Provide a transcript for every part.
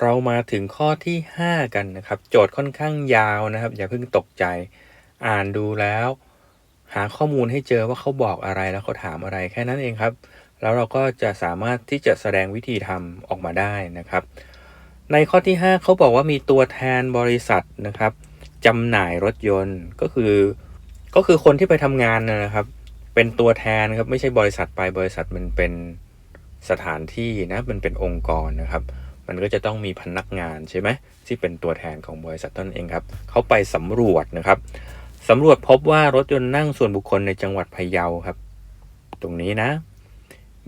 เรามาถึงข้อที่ 5 กันนะครับ โจทย์ค่อนข้างยาวนะครับ อย่าเพิ่งตกใจ อ่านดูแล้ว หาข้อมูลให้เจอว่าเขาบอกอะไรแล้วเขาถามอะไรแค่นั้นเองครับ แล้วเราก็จะสามารถที่จะแสดงวิธีทำออกมาได้นะครับ ในข้อที่ 5 เขาบอกว่ามีตัวแทนบริษัทนะครับจำหน่ายรถยนต์ก็คือ ก็คือคนที่ไปทำงานนะนะครับ เป็นตัวแทนครับไม่ใช่บริษัทไปบริษัทมันเป็นสถานที่นะมันเป็นองค์กรนะครับ มันก็จะต้องมีพนักงานใช่ไหมที่เป็นตัวแทนของบริษัทนั่นเองครับเขาไปสำรวจนะครับสำรวจพบว่ารถยนต์นั่งส่วนบุคคลในจังหวัดพะเยาครับ ตรงนี้นะ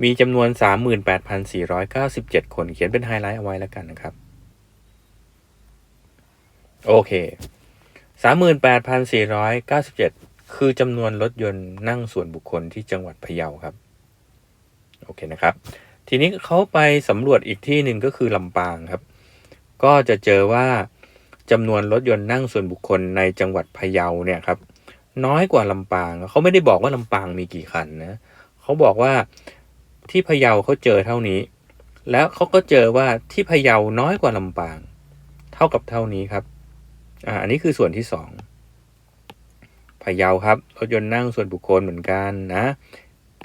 มีจำนวน 38,497 คนเขียนเป็นไฮไลท์เอาไว้แล้วกันนะครับ โอเค 38,497 คือจำนวนรถยนต์นั่งส่วนบุคคลที่จังหวัดพะเยาครับ โอเคนะครับ ทีนี้เขาไปสำรวจอีกที่หนึ่งก็คือลำปางครับ ก็จะเจอว่าจำนวนรถยนต์นั่งส่วนบุคคลในจังหวัดพะเยาเนี่ยครับ น้อยกว่าลำปางเขาไม่ได้บอกว่าลำปางมีกี่คันนะเขาบอกว่าที่พะเยาเขาเจอเท่านี้ แล้วเขาก็เจอว่าที่พะเยาน้อยกว่าลำปาง เท่ากับเท่านี้ครับอ่าอันนี้คือส่วนที่สองพะเยาครับรถยนต์นั่งส่วนบุคคลเหมือนกันนะ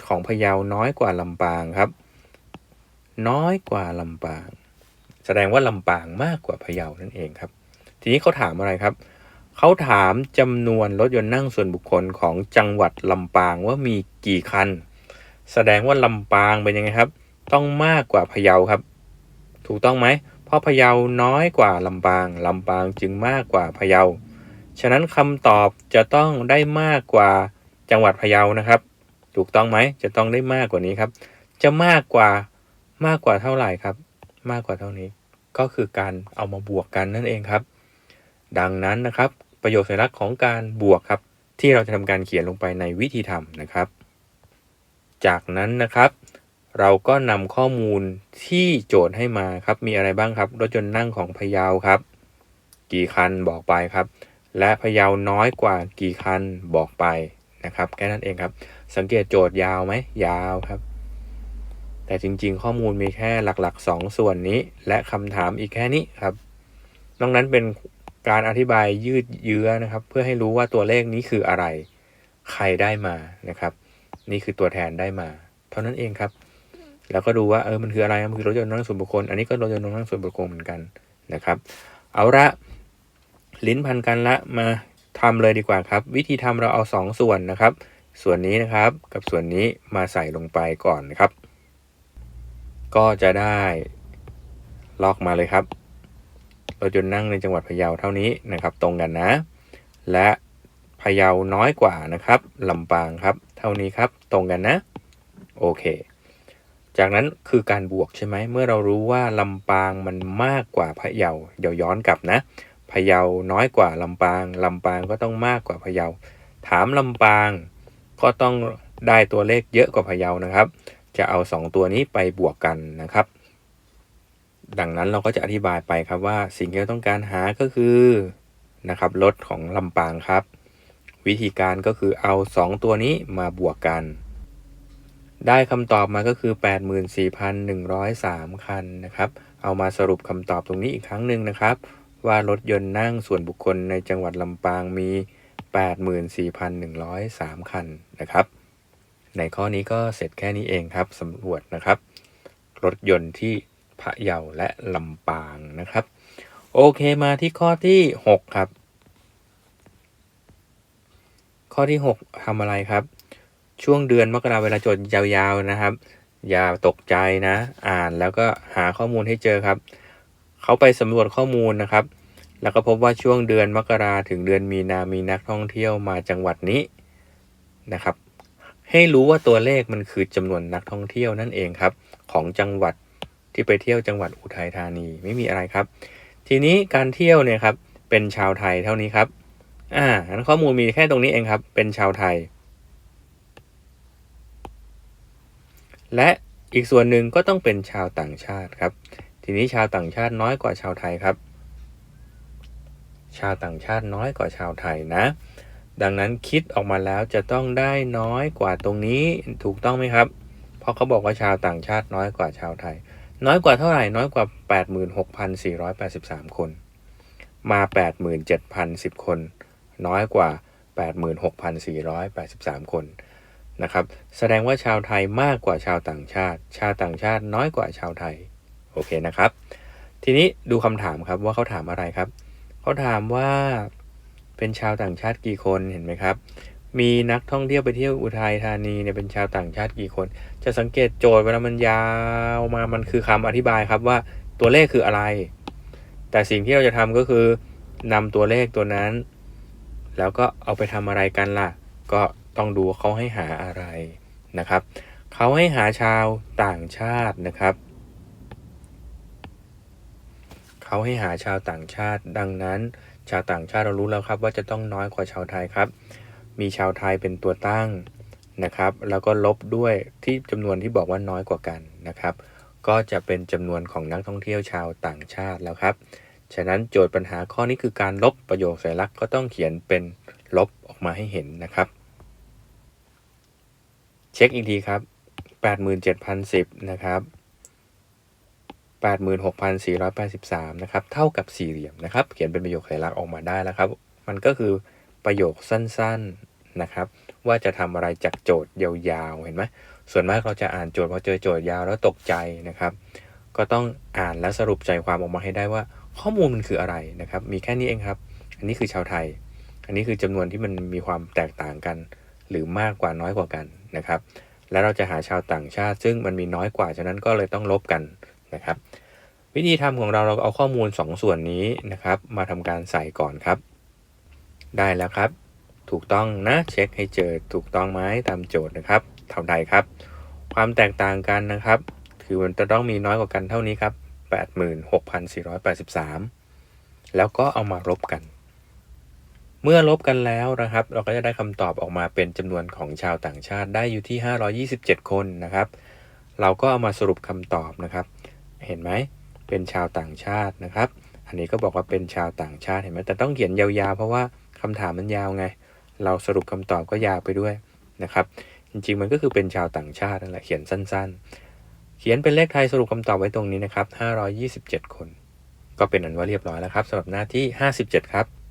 ของพะเยาน้อยกว่าลำปางครับ น้อยกว่าลำปาง แสดงว่าลำปางมากกว่าพะเยานั่นเองครับ ทีนี้เขาถามอะไรครับ เขาถามจำนวนรถยนต์นั่งส่วนบุคคลของจังหวัดลำปางว่ามีกี่คัน แสดงว่าลำปางเป็นยังไงครับ ต้องมากกว่าพะเยาครับ ถูกต้องไหม เพราะพะเยาน้อยกว่าลำปาง ลำปางจึงมากกว่าพะเยา ฉะนั้นคำตอบจะต้องได้มากกว่าจังหวัดพะเยานะครับ ถูกต้องไหม จะต้องได้มากกว่านี้ครับ จะมากกว่า มากกว่าเท่าไหร่ครับ มากกว่าเท่านี้ ก็คือการเอามาบวกกันนั่นเองครับ ดังนั้นนะครับ ประโยชน์สัญลักษณ์ของการบวกครับ ที่เราจะทำการเขียนลงไปในวิธีทำนะครับ จากนั้นนะครับ เราก็นำข้อมูลที่โจทย์ให้มาครับ มีอะไรบ้างครับ รถยนต์นั่งของพยาวครับ กี่คันบอกไปครับ และพยาวน้อยกว่ากี่คันบอกไปนะครับแค่นั้นเองครับ สังเกตโจทย์ยาวไหมยาวครับ แต่จริงๆ ข้อมูลมีแค่หลักๆ 2 ส่วนนี้ และคำถามอีกแค่นี้ครับ นอกนั้นเป็นการอธิบายยืดเยื้อนะครับ เพื่อให้รู้ว่าตัวเลขนี้คืออะไร ใครได้มานะครับ นี่คือตัวแทนได้มา เท่านั้นเองครับ แล้วก็ดูว่าเออมันคืออะไรมันคือรถยนต์นั่งส่วนบุคคล อันนี้ก็รถยนต์นั่งส่วนบุคคลเหมือนกันนะครับ เอาละลิ้นพันกันละมาทำเลยดีกว่าครับ วิธีทำเราเอา 2 ส่วนนะครับ ส่วนนี้นะครับกับส่วนนี้มาใส่ลงไปก่อนนะครับ ก็จะได้ลอกมาเลยครับรถยนต์นั่งในจังหวัดพะเยาเท่านี้นะครับ ตรงกันนะ และพะเยาน้อยกว่านะครับลำปางครับ เท่านี้ครับ ตรงกันนะ โอเค จากนั้นคือการบวกใช่ไหมเมื่อเรารู้ว่าลำปางมันมากกว่าพะเยาเดี๋ยวย้อนกลับนะพะเยาน้อยกว่าลำปางลำปางก็ต้องมากกว่าพะเยา ถามลำปางก็ต้องได้ตัวเลขเยอะกว่าพะเยานะครับ จะเอา 2 ตัวนี้ไปบวกกันนะครับ ดังนั้นเราก็จะอธิบายไปครับว่าสิ่งที่เราต้องการหาก็คือนะครับรถของลำปางครับ วิธีการก็คือเอา 2 ตัวนี้มาบวกกัน ได้คำตอบมาก็คือ 84,103 คันนะครับ เอามาสรุปคำตอบตรงนี้อีกครั้งหนึ่งนะครับ ว่ารถยนต์นั่งส่วนบุคคลในจังหวัดลำปางมี 84,103 คันนะครับ ในข้อนี้ก็เสร็จแค่นี้เองครับสำรวจนะครับ รถยนต์ที่พะเยาและลำปางนะครับ โอเคมาที่ข้อที่ 6 ครับ ข้อที่ 6ทำอะไรครับ ช่วงเดือนมกราเวลาโจทย์ยาวๆนะครับ อย่าตกใจนะ อ่านแล้วก็หาข้อมูลให้เจอครับ เขาไปสำรวจข้อมูลนะครับ แล้วก็พบว่าช่วงเดือนมกราถึงเดือนมีนามีนักท่องเที่ยวมาจังหวัดนี้นะครับ ให้รู้ว่าตัวเลขมันคือจำนวนนักท่องเที่ยวนั่นเองครับ ของจังหวัดที่ไปเที่ยวจังหวัดอุทัยธานีไม่มีอะไรครับ ทีนี้การเที่ยวเนี่ยครับเป็นชาวไทยเท่านี้ครับ อ่างั้นข้อมูลมีแค่ตรงนี้เองครับ เป็นชาวไทย และอีกส่วนหนึ่งก็ต้องเป็นชาวต่างชาติครับ ทีนี้ชาวต่างชาติน้อยกว่าชาวไทยครับ ชาวต่างชาติน้อยกว่าชาวไทยนะ ดังนั้นคิดออกมาแล้วจะต้องได้น้อยกว่าตรงนี้ถูกต้องไหมครับ เพราะเขาบอกว่าชาวต่างชาติน้อยกว่าชาวไทย น้อยกว่าเท่าไหร่น้อยกว่า 86,483 คน มา 87,010 คน น้อยกว่า 86,483 คนนะครับแสดงว่าชาวไทยมากกว่าชาวต่างชาติ ชาวต่างชาติน้อยกว่าชาวไทยโอเคนะครับ ทีนี้ดูคำถามครับว่าเขาถามอะไรครับ เขาถามว่า เป็นชาวต่างชาติกี่คนเห็นไหมครับ มีนักท่องเที่ยวไปเที่ยวอุทัยธานีเนี่ยเป็นชาวต่างชาติกี่คน จะสังเกตโจทย์เวลามันยาวมามันคือคำอธิบายครับว่าตัวเลขคืออะไร แต่สิ่งที่เราจะทำก็คือนำตัวเลขตัวนั้น แล้วก็เอาไปทำอะไรกันล่ะ ก็ต้องดูเขาให้หาอะไรนะครับเขาให้หาชาวต่างชาตินะครับเขาให้หาชาวต่างชาติดังนั้น ชาวต่างชาติเรารู้แล้วครับ ว่าจะต้องน้อยกว่าชาวไทยครับ มีชาวไทยเป็นตัวตั้งนะครับ แล้วก็ลบด้วยที่จำนวนที่บอกว่าน้อยกว่ากันนะครับ ก็จะเป็นจำนวนของนักท่องเที่ยวชาวต่างชาติแล้วครับ ฉะนั้นโจทย์ปัญหาข้อนี้คือการลบประโยคสัญลักษณ์ก็ต้องเขียนเป็นลบออกมาให้เห็นนะครับ เช็คอีกทีครับ 87,010 นะครับ 86,483 นะครับ เท่ากับสี่เหลี่ยมนะครับ เขียนเป็นประโยคสัญลักษณ์ออกมาได้แล้วครับ มันก็คือประโยคสั้นๆนะครับ ว่าจะทำอะไรจากโจทย์ยาวๆ เห็นไหมส่วนมากเราจะอ่านโจทย์พอเจอโจทย์ยาวแล้วตกใจนะครับ ก็ต้องอ่านและสรุปใจความออกมาให้ได้ว่า ข้อมูลมันคืออะไรนะครับ มีแค่นี้เองครับ อันนี้คือชาวไทย อันนี้คือจำนวนที่มันมีความแตกต่างกัน หรือมากกว่าน้อยกว่ากันนะครับ แล้วเราจะหาชาวต่างชาติ ซึ่งมันมีน้อยกว่าฉะนั้นก็เลยต้องลบกัน นะครับ วิธีทำของเราเราเอาข้อมูล 2 ส่วนนี้นะครับ มาทำการใส่ก่อนครับ ได้แล้วครับ ถูกต้องนะเช็คให้เจอถูกต้องไหมตามโจทย์นะครับ เท่าใดครับ ความแตกต่างกันนะครับ คือมันจะต้องมีน้อยกว่ากันเท่านี้ครับ86,483 แล้วก็เอามาลบกัน เมื่อลบกันแล้วนะครับ เราก็จะได้คำตอบออกมาเป็นจำนวนของชาวต่างชาติได้อยู่ที่ 527 คนนะครับ เราก็เอามาสรุปคำตอบนะครับ เห็นไหมเป็นชาวต่างชาตินะครับ อันนี้ก็บอกว่าเป็นชาวต่างชาติเห็นไหมแต่ต้องเขียนยาวๆ เพราะว่าคำถามมันยาวไง เราสรุปคำตอบก็ยาวไปด้วยนะครับ จริงๆมันก็คือเป็นชาวต่างชาตินั่นแหละเขียนสั้น ๆ เขียนเป็นเลขไทยสรุปคำตอบไว้ตรงนี้นะครับ527 คน ก็เป็นอันว่าเรียบร้อยแล้วครับสำหรับหน้าที่ 57 ครับ